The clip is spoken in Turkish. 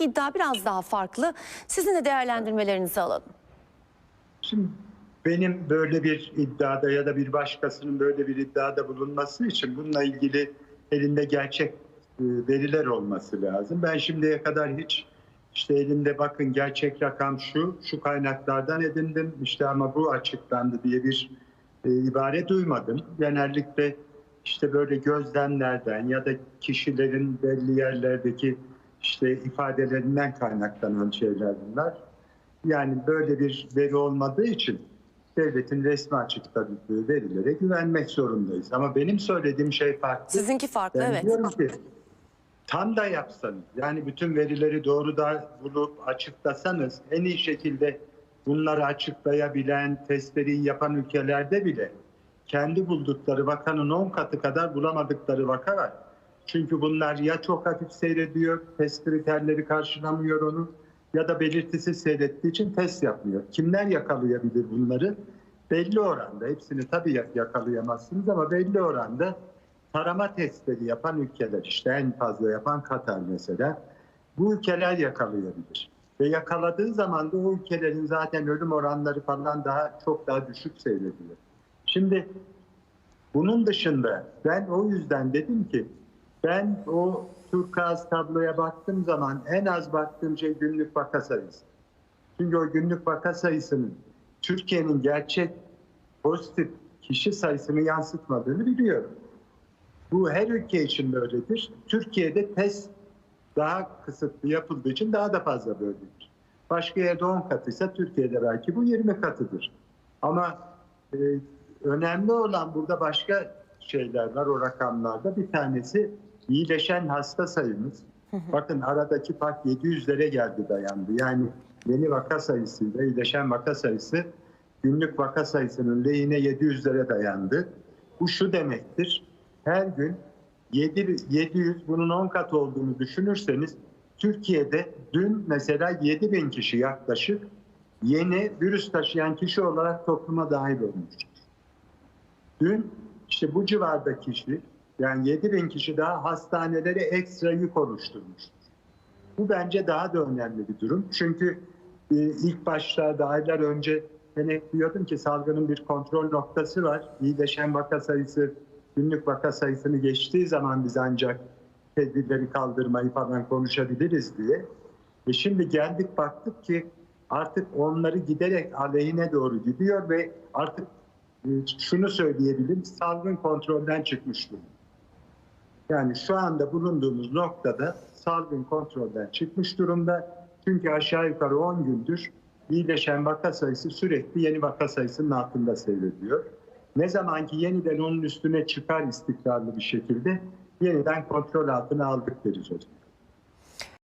iddia biraz daha farklı. Sizin de değerlendirmelerinizi alalım. Şimdi benim böyle bir iddiada ya da bir başkasının böyle bir iddiada bulunması için bununla ilgili elinde gerçek e, veriler olması lazım. Ben şimdiye kadar hiç işte elimde bakın gerçek rakam şu, şu kaynaklardan edindim işte ama bu açıklandı diye bir e, ibare duymadım. Genellikle işte böyle gözlemlerden ya da kişilerin belli yerlerdeki işte ifadelerinden kaynaklanan şeyler bunlar. Yani böyle bir veri olmadığı için devletin resmi açıkladığı verilere güvenmek zorundayız. Ama benim söylediğim şey farklı. Sizinki farklı Ben evet. diyorum ki tam da yapsanız yani bütün verileri doğru da bulup açıklasanız en iyi şekilde bunları açıklayabilen, testleri yapan ülkelerde bile kendi buldukları vakanın 10 katı kadar bulamadıkları vaka var. Çünkü bunlar ya çok hafif seyrediyor, test kriterleri karşılamıyor onu ya da belirtisiz seyrettiği için test yapmıyor. Kimler yakalayabilir bunları? Belli oranda, hepsini tabii yak- yakalayamazsınız ama belli oranda tarama testleri yapan ülkeler işte en fazla yapan Katar mesela. Bu ülkeler yakalayabilir. Ve yakaladığı zaman da o ülkelerin zaten ölüm oranları falan daha çok daha düşük seyrediyor. Şimdi bunun dışında ben o yüzden dedim ki ben o turkuaz tabloya baktığım zaman en az baktığım şey günlük vaka sayısı. Çünkü o günlük vaka sayısının Türkiye'nin gerçek pozitif kişi sayısını yansıtmadığını biliyorum. Bu her ülke için böyledir. Türkiye'de test daha kısıtlı yapıldığı için daha da fazla böyledir. Başka yerde 10 katıysa Türkiye'de belki bu 20 katıdır. Ama e, önemli olan burada başka şeyler var o rakamlarda. Bir tanesi iyileşen hasta sayımız. Bakın aradaki fark 700'lere geldi dayandı. Yani yeni vaka sayısıyla iyileşen vaka sayısı günlük vaka sayısının lehine 700'lere dayandı. Bu şu demektir. Her gün 7, 700 bunun 10 kat olduğunu düşünürseniz Türkiye'de dün mesela 7 bin kişi yaklaşık yeni virüs taşıyan kişi olarak topluma dahil olmuştur. Dün işte bu civarda kişi yani 7 bin kişi daha hastanelere ekstra yük oluşturmuştur. Bu bence daha da önemli bir durum. Çünkü e, ilk başlarda aylar önce ben hep diyordum ki salgının bir kontrol noktası var. İyileşen vaka sayısı günlük vaka sayısını geçtiği zaman biz ancak tedbirleri kaldırmayı falan konuşabiliriz diye. E şimdi geldik baktık ki artık onları giderek aleyhine doğru gidiyor ve artık e, şunu söyleyebilirim salgın kontrolden çıkmış durumda. Yani şu anda bulunduğumuz noktada salgın kontrolden çıkmış durumda. Çünkü aşağı yukarı 10 gündür iyileşen vaka sayısı sürekli yeni vaka sayısının altında seyrediyor. Ne zaman ki yeniden onun üstüne çıkar istikrarlı bir şekilde yeniden kontrol altına aldık deriz zaman.